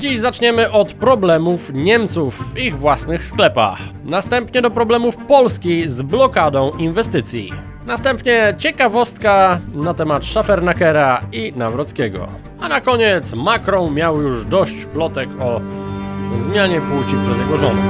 Dziś zaczniemy od problemów Niemców w ich własnych sklepach. Następnie do problemów Polski z blokadą inwestycji. Następnie ciekawostka na temat Schafernakera i Nawrockiego. A na koniec Macron miał już dość plotek o zmianie płci przez jego żonę.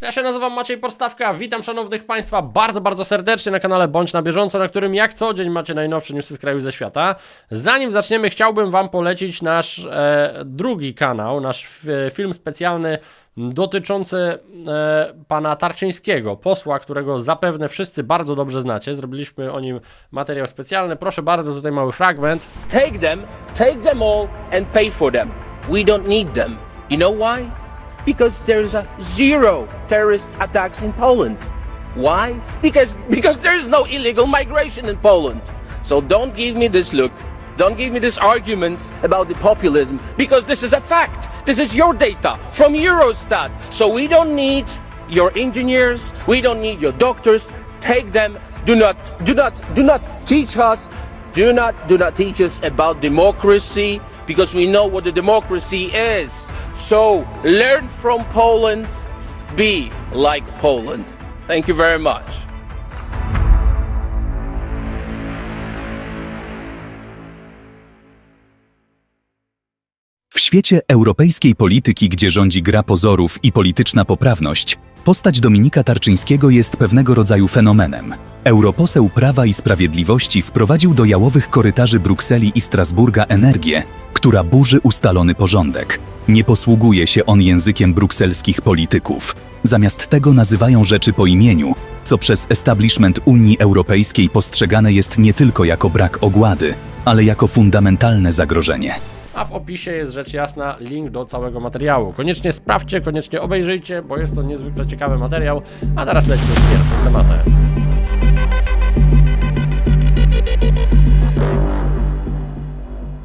Ja się nazywam Maciej Podstawka, witam szanownych Państwa bardzo, bardzo serdecznie na kanale Bądź na bieżąco, na którym jak co dzień macie najnowsze newsy z kraju i ze świata. Zanim zaczniemy, chciałbym Wam polecić nasz e, drugi kanał, nasz f, film specjalny dotyczący e, pana Tarczyńskiego, posła, którego zapewne wszyscy bardzo dobrze znacie. Zrobiliśmy o nim materiał specjalny. Proszę bardzo, tutaj mały fragment. Take them, take them all, and pay for them. We don't need them. You know why? Because there's a zero terrorist attacks in Poland. Why? Because because there is no illegal migration in Poland. So don't give me this look. Don't give me these arguments about the populism because this is a fact. This is your data from Eurostat. So we don't need your engineers, we don't need your doctors. Take them. Do not do not do not teach us do not do not teach us about democracy because we know what the democracy is. So learn from Poland, be like Poland. Thank you very much. W świecie europejskiej polityki, gdzie rządzi gra pozorów i polityczna poprawność, postać Dominika Tarczyńskiego jest pewnego rodzaju fenomenem. Europoseł Prawa i Sprawiedliwości wprowadził do jałowych korytarzy Brukseli i Strasburga energię, która burzy ustalony porządek. Nie posługuje się on językiem brukselskich polityków. Zamiast tego nazywają rzeczy po imieniu, co przez establishment Unii Europejskiej postrzegane jest nie tylko jako brak ogłady, ale jako fundamentalne zagrożenie. A w opisie jest rzecz jasna link do całego materiału. Koniecznie sprawdźcie, koniecznie obejrzyjcie, bo jest to niezwykle ciekawy materiał. A teraz lecimy z pierwszym tematem.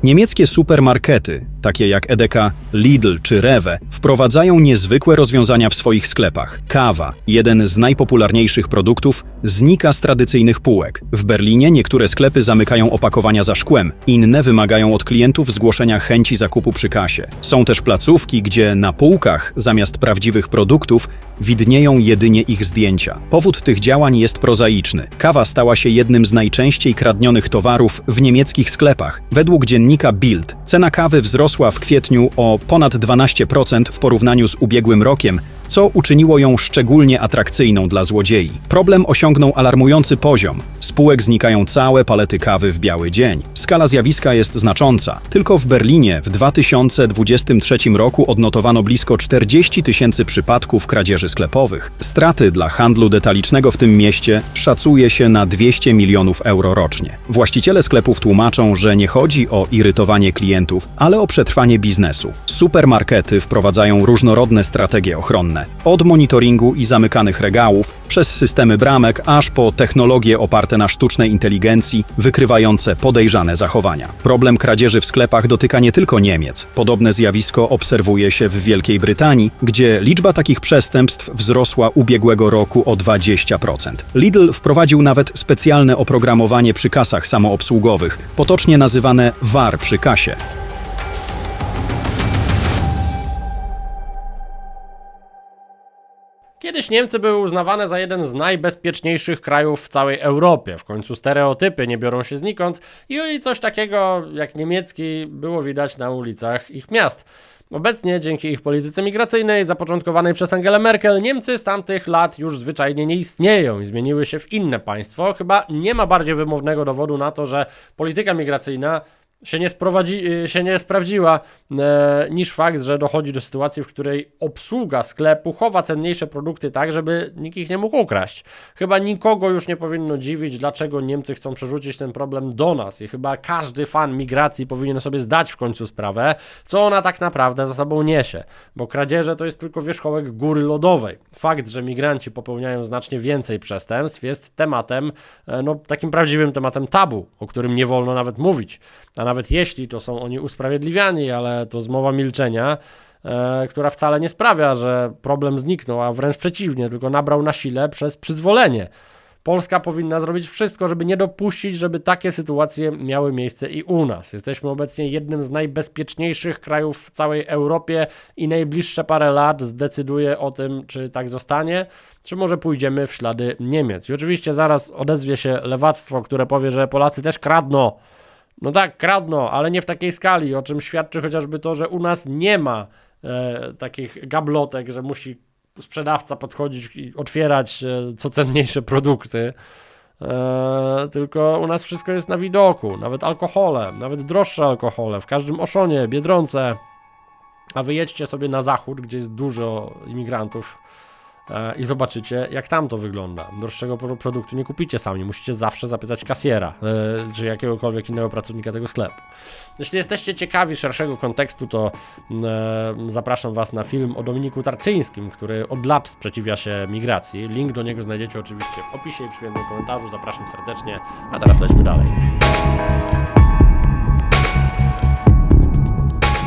Niemieckie supermarkety, takie jak Edeka, Lidl czy Rewe, wprowadzają niezwykłe rozwiązania w swoich sklepach. Kawa, jeden z najpopularniejszych produktów, znika z tradycyjnych półek. W Berlinie niektóre sklepy zamykają opakowania za szkłem, inne wymagają od klientów zgłoszenia chęci zakupu przy kasie. Są też placówki, gdzie na półkach zamiast prawdziwych produktów widnieją jedynie ich zdjęcia. Powód tych działań jest prozaiczny. Kawa stała się jednym z najczęściej kradnionych towarów w niemieckich sklepach. Według dziennika Bild cena kawy wzrosła w kwietniu o ponad 12% w porównaniu z ubiegłym rokiem, co uczyniło ją szczególnie atrakcyjną dla złodziei. Problem osiągnął alarmujący poziom. Spółek znikają całe palety kawy w biały dzień. Skala zjawiska jest znacząca. Tylko w Berlinie w 2023 roku odnotowano blisko 40 tysięcy przypadków kradzieży sklepowych. Straty dla handlu detalicznego w tym mieście szacuje się na 200 milionów euro rocznie. Właściciele sklepów tłumaczą, że nie chodzi o irytowanie klientów, ale o przetrwanie biznesu. Supermarkety wprowadzają różnorodne strategie ochronne, od monitoringu i zamykanych regałów, przez systemy bramek, aż po technologie oparte na sztucznej inteligencji, wykrywające podejrzane zachowania. Problem kradzieży w sklepach dotyka nie tylko Niemiec. Podobne zjawisko obserwuje się w Wielkiej Brytanii, gdzie liczba takich przestępstw wzrosła ubiegłego roku o 20%. Lidl wprowadził nawet specjalne oprogramowanie przy kasach samoobsługowych, potocznie nazywane VAR przy kasie. Kiedyś Niemcy były uznawane za jeden z najbezpieczniejszych krajów w całej Europie. W końcu stereotypy nie biorą się znikąd i coś takiego jak niemiecki było widać na ulicach ich miast. Obecnie, dzięki ich polityce migracyjnej zapoczątkowanej przez Angelę Merkel, Niemcy z tamtych lat już zwyczajnie nie istnieją i zmieniły się w inne państwo. Chyba nie ma bardziej wymownego dowodu na to, że polityka migracyjna się nie, sprowadzi, y, się nie sprawdziła, e, niż fakt, że dochodzi do sytuacji, w której obsługa sklepu chowa cenniejsze produkty tak, żeby nikt ich nie mógł ukraść. Chyba nikogo już nie powinno dziwić, dlaczego Niemcy chcą przerzucić ten problem do nas i chyba każdy fan migracji powinien sobie zdać w końcu sprawę, co ona tak naprawdę za sobą niesie, bo kradzieże to jest tylko wierzchołek góry lodowej. Fakt, że migranci popełniają znacznie więcej przestępstw jest tematem, e, no takim prawdziwym tematem tabu, o którym nie wolno nawet mówić, a nawet jeśli to są oni usprawiedliwiani, ale to zmowa milczenia, e, która wcale nie sprawia, że problem zniknął, a wręcz przeciwnie, tylko nabrał na sile przez przyzwolenie. Polska powinna zrobić wszystko, żeby nie dopuścić, żeby takie sytuacje miały miejsce i u nas. Jesteśmy obecnie jednym z najbezpieczniejszych krajów w całej Europie i najbliższe parę lat zdecyduje o tym, czy tak zostanie, czy może pójdziemy w ślady Niemiec. I oczywiście zaraz odezwie się lewactwo, które powie, że Polacy też kradną. No tak, kradną, ale nie w takiej skali, o czym świadczy chociażby to, że u nas nie ma e, takich gablotek, że musi sprzedawca podchodzić i otwierać e, co cenniejsze produkty. E, tylko u nas wszystko jest na widoku, nawet alkohole, nawet droższe alkohole, w każdym Oszonie, Biedronce. A wyjedźcie sobie na zachód, gdzie jest dużo imigrantów i zobaczycie, jak tam to wygląda. Droższego pro- produktu nie kupicie sami, musicie zawsze zapytać kasjera, e, czy jakiegokolwiek innego pracownika tego sklepu. Jeśli jesteście ciekawi szerszego kontekstu, to e, zapraszam Was na film o Dominiku Tarczyńskim, który od lat sprzeciwia się migracji. Link do niego znajdziecie oczywiście w opisie i przyjemnym komentarzu. Zapraszam serdecznie, a teraz lećmy dalej.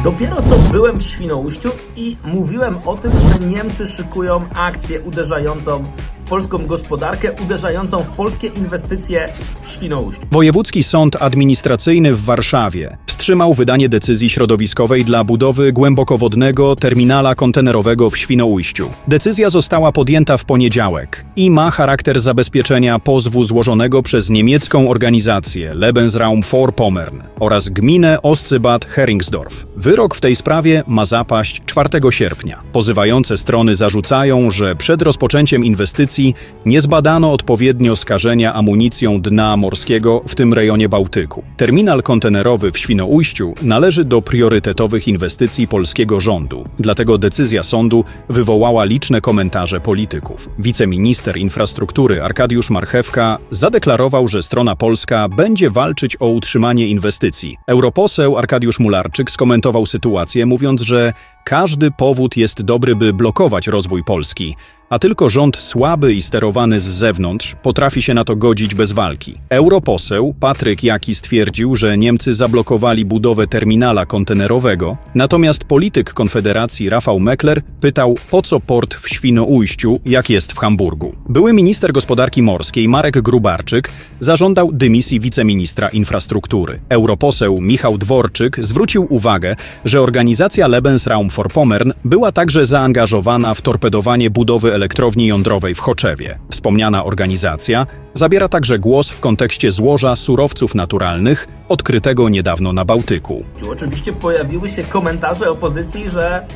Dopiero co byłem w Świnoujściu i mówiłem o tym, że Niemcy szykują akcję uderzającą w polską gospodarkę, uderzającą w polskie inwestycje w Świnoujściu. Wojewódzki Sąd Administracyjny w Warszawie wstrzymał wydanie decyzji środowiskowej dla budowy głębokowodnego terminala kontenerowego w Świnoujściu. Decyzja została podjęta w poniedziałek i ma charakter zabezpieczenia pozwu złożonego przez niemiecką organizację Lebensraum Vorpommern oraz gminę Ostseebad-Heringsdorf. Wyrok w tej sprawie ma zapaść 4 sierpnia. Pozywające strony zarzucają, że przed rozpoczęciem inwestycji nie zbadano odpowiednio skażenia amunicją dna morskiego w tym rejonie Bałtyku. Terminal kontenerowy w Świnoujściu należy do priorytetowych inwestycji polskiego rządu. Dlatego decyzja sądu wywołała liczne komentarze polityków. Wiceminister infrastruktury Arkadiusz Marchewka zadeklarował, że strona polska będzie walczyć o utrzymanie inwestycji. Europoseł Arkadiusz Mularczyk skomentował sytuację, mówiąc, że każdy powód jest dobry, by blokować rozwój Polski, a tylko rząd słaby i sterowany z zewnątrz potrafi się na to godzić bez walki. Europoseł Patryk Jaki stwierdził, że Niemcy zablokowali budowę terminala kontenerowego, natomiast polityk Konfederacji Rafał Meckler pytał, po co port w Świnoujściu, jak jest w Hamburgu. Były minister gospodarki morskiej Marek Grubarczyk zażądał dymisji wiceministra infrastruktury. Europoseł Michał Dworczyk zwrócił uwagę, że organizacja Lebensraum Vorpommern była także zaangażowana w torpedowanie budowy elektrowni jądrowej w Choczewie. Wspomniana organizacja zabiera także głos w kontekście złoża surowców naturalnych odkrytego niedawno na Bałtyku. Oczywiście pojawiły się komentarze opozycji, że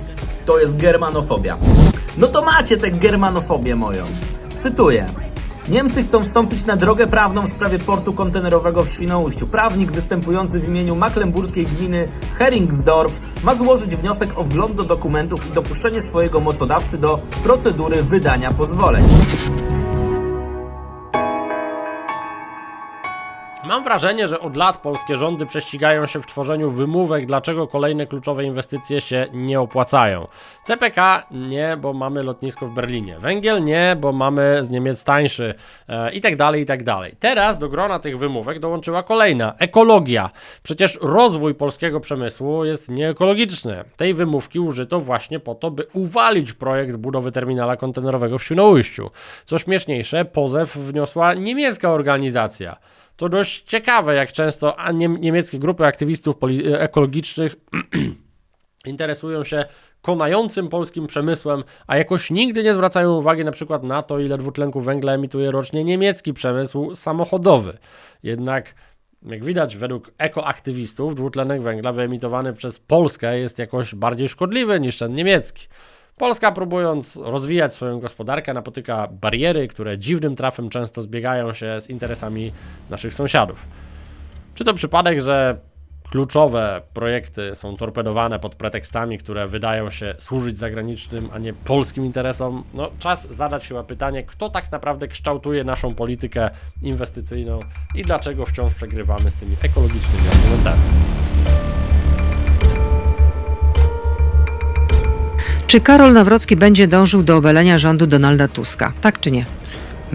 to jest germanofobia. No to macie tę germanofobię moją. Cytuję. Niemcy chcą wstąpić na drogę prawną w sprawie portu kontenerowego w Świnoujściu. Prawnik występujący w imieniu maklemburskiej gminy Heringsdorf ma złożyć wniosek o wgląd do dokumentów i dopuszczenie swojego mocodawcy do procedury wydania pozwoleń. Mam wrażenie, że od lat polskie rządy prześcigają się w tworzeniu wymówek, dlaczego kolejne kluczowe inwestycje się nie opłacają. CPK nie, bo mamy lotnisko w Berlinie. Węgiel nie, bo mamy z Niemiec tańszy e, i tak dalej, i tak dalej. Teraz do grona tych wymówek dołączyła kolejna ekologia. Przecież rozwój polskiego przemysłu jest nieekologiczny. Tej wymówki użyto właśnie po to, by uwalić projekt budowy terminala kontenerowego w Świnoujściu. Co śmieszniejsze, pozew wniosła niemiecka organizacja. To dość ciekawe, jak często niemieckie grupy aktywistów poli- ekologicznych interesują się konającym polskim przemysłem, a jakoś nigdy nie zwracają uwagi na przykład na to, ile dwutlenku węgla emituje rocznie niemiecki przemysł samochodowy. Jednak jak widać, według ekoaktywistów dwutlenek węgla wyemitowany przez Polskę jest jakoś bardziej szkodliwy niż ten niemiecki. Polska, próbując rozwijać swoją gospodarkę, napotyka bariery, które dziwnym trafem często zbiegają się z interesami naszych sąsiadów. Czy to przypadek, że kluczowe projekty są torpedowane pod pretekstami, które wydają się służyć zagranicznym, a nie polskim interesom? No, czas zadać chyba pytanie, kto tak naprawdę kształtuje naszą politykę inwestycyjną i dlaczego wciąż przegrywamy z tymi ekologicznymi argumentami. Czy Karol Nawrocki będzie dążył do obalenia rządu Donalda Tuska? Tak czy nie?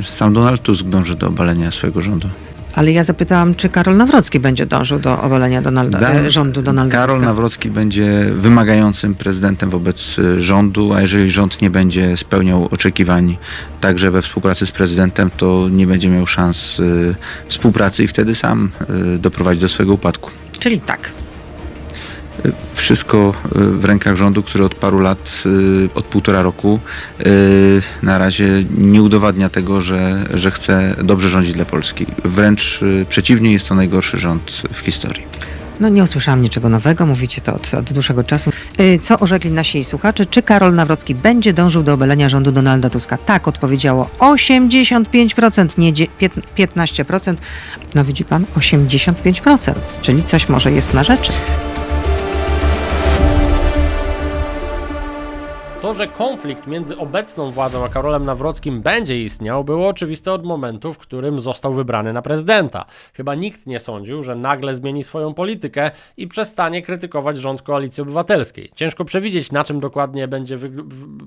Sam Donald Tusk dąży do obalenia swojego rządu. Ale ja zapytałam, czy Karol Nawrocki będzie dążył do obalenia Donalda, Da- e, rządu Donalda Karol Tuska? Nawrocki będzie wymagającym prezydentem wobec y, rządu, a jeżeli rząd nie będzie spełniał oczekiwań także we współpracy z prezydentem, to nie będzie miał szans y, współpracy i wtedy sam y, doprowadzi do swojego upadku. Czyli tak. Wszystko y, w rękach rządu, który od paru lat, y, od półtora roku y, na razie nie udowadnia tego, że, że chce dobrze rządzić dla Polski. Wręcz przeciwnie, jest to najgorszy rząd w historii. No nie usłyszałam niczego nowego, mówicie to od, od dłuższego czasu. Co orzekli nasi słuchacze? Czy Karol Nawrocki będzie dążył do obalenia rządu Donalda Tuska? Tak, odpowiedziało 85%, nie dzie- pięt- 15%. No widzi pan, 85%, czyli coś może jest na rzeczy. To, że konflikt między obecną władzą a Karolem Nawrockim będzie istniał, było oczywiste od momentu, w którym został wybrany na prezydenta. Chyba nikt nie sądził, że nagle zmieni swoją politykę i przestanie krytykować rząd Koalicji Obywatelskiej. Ciężko przewidzieć, na czym dokładnie będzie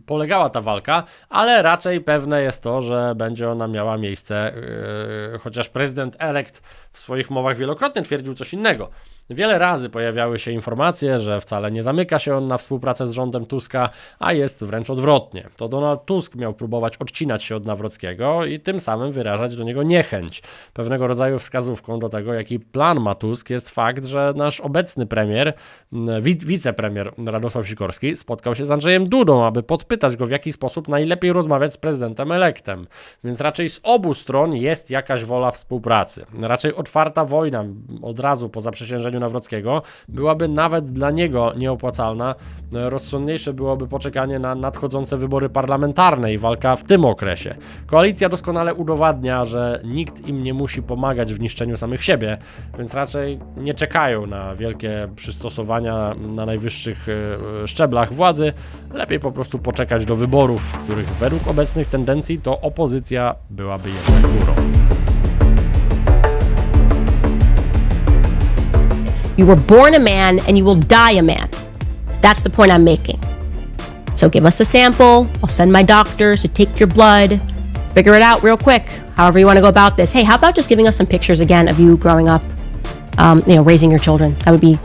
polegała ta walka, ale raczej pewne jest to, że będzie ona miała miejsce, yy, chociaż prezydent elekt w swoich mowach wielokrotnie twierdził coś innego. Wiele razy pojawiały się informacje, że wcale nie zamyka się on na współpracę z rządem Tuska, a jest wręcz odwrotnie. To Donald Tusk miał próbować odcinać się od Nawrockiego i tym samym wyrażać do niego niechęć. Pewnego rodzaju wskazówką do tego, jaki plan ma Tusk, jest fakt, że nasz obecny premier, m, wi- wicepremier Radosław Sikorski spotkał się z Andrzejem Dudą, aby podpytać go, w jaki sposób najlepiej rozmawiać z prezydentem elektem. Więc raczej z obu stron jest jakaś wola współpracy. Raczej otwarta wojna od razu po zaprzysiężeniu Nawrockiego byłaby nawet dla niego nieopłacalna. Rozsądniejsze byłoby poczekanie na nadchodzące wybory parlamentarne i walka w tym okresie. Koalicja doskonale udowadnia, że nikt im nie musi pomagać w niszczeniu samych siebie, więc raczej nie czekają na wielkie przystosowania na najwyższych e, szczeblach władzy. Lepiej po prostu poczekać do wyborów, w których według obecnych tendencji to opozycja byłaby jednak górą. You were born a man and you will die a man. That's the point I'm making. So give us a sample. I'll send my doctors to take your blood, figure it out real quick, however you want to go about this. Hey, how about just giving us some pictures again of you growing up, um, you know, raising your children? That would be.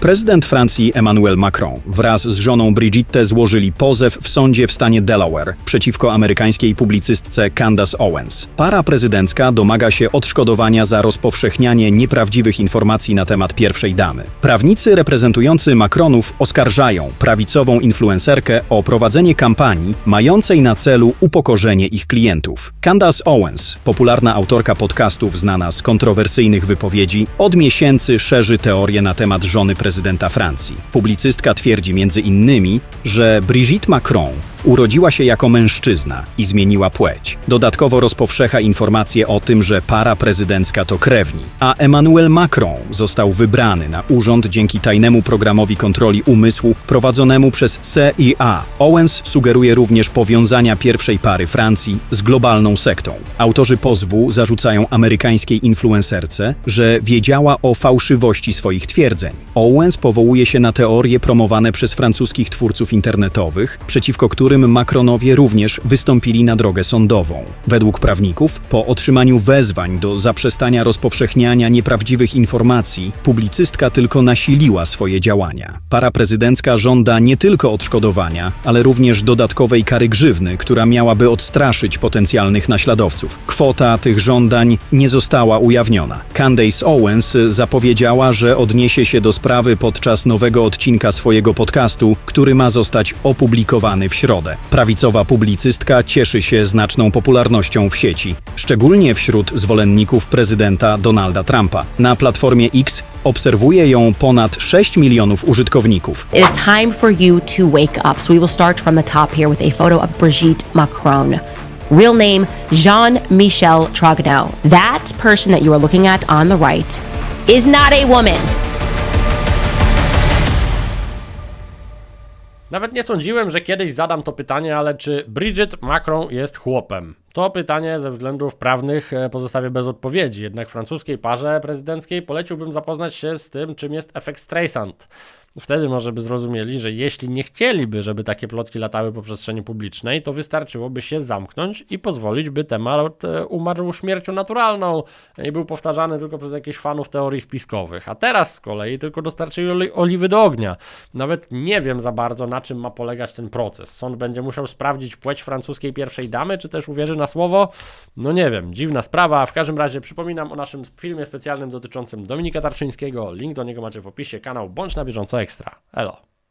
Prezydent Francji Emmanuel Macron wraz z żoną Brigitte złożyli pozew w sądzie w stanie Delaware przeciwko amerykańskiej publicystce Candace Owens. Para prezydencka domaga się odszkodowania za rozpowszechnianie nieprawdziwych informacji na temat pierwszej damy. Prawnicy reprezentujący Macronów oskarżają prawicową influencerkę o prowadzenie kampanii mającej na celu upokorzenie ich klientów. Candace Owens, popularna autorka podcastów znana z kontrowersyjnych wypowiedzi, od miesięcy szerzy teorie na temat żony prezydenta Francji. Publicystka twierdzi między innymi, że Brigitte Macron urodziła się jako mężczyzna i zmieniła płeć. Dodatkowo rozpowszecha informacje o tym, że para prezydencka to krewni, a Emmanuel Macron został wybrany na urząd dzięki tajnemu programowi kontroli umysłu prowadzonemu przez CIA. Owens sugeruje również powiązania pierwszej pary Francji z globalną sektą. Autorzy pozwu zarzucają amerykańskiej influencerce, że wiedziała o fałszywości swoich twierdzeń. Owens powołuje się na teorie promowane przez francuskich twórców internetowych, przeciwko którym Macronowie również wystąpili na drogę sądową. Według prawników, po otrzymaniu wezwań do zaprzestania rozpowszechniania nieprawdziwych informacji, publicystka tylko nasiliła swoje działania. Para prezydencka żąda nie tylko odszkodowania, ale również dodatkowej kary grzywny, która miałaby odstraszyć potencjalnych naśladowców. Kwota tych żądań nie została ujawniona. Candace Owens zapowiedziała, że odniesie się do sprawy podczas nowego odcinka swojego podcastu, który ma zostać opublikowany w środę. Prawicowa publicystka cieszy się znaczną popularnością w sieci, szczególnie wśród zwolenników prezydenta Donalda Trumpa. Na platformie X obserwuje ją ponad 6 milionów użytkowników. It is time for you to wake up. So we will start from the top here with a photo of Brigitte Macron. Real name Jean-Michel Trogneux. That person that you are looking at on the right is not a woman. Nawet nie sądziłem, że kiedyś zadam to pytanie, ale czy Bridget Macron jest chłopem? To pytanie ze względów prawnych e, pozostawię bez odpowiedzi, jednak francuskiej parze prezydenckiej poleciłbym zapoznać się z tym, czym jest efekt Streisand. Wtedy może by zrozumieli, że jeśli nie chcieliby, żeby takie plotki latały po przestrzeni publicznej, to wystarczyłoby się zamknąć i pozwolić, by temat e, umarł śmiercią naturalną i był powtarzany tylko przez jakichś fanów teorii spiskowych. A teraz z kolei tylko dostarczyli oli- oliwy do ognia. Nawet nie wiem za bardzo, na czym ma polegać ten proces. Sąd będzie musiał sprawdzić płeć francuskiej pierwszej damy, czy też uwierzy na słowo? No nie wiem, dziwna sprawa. W każdym razie przypominam o naszym filmie specjalnym dotyczącym Dominika Tarczyńskiego. Link do niego macie w opisie. Kanał Bądź na bieżąco ekstra. Elo.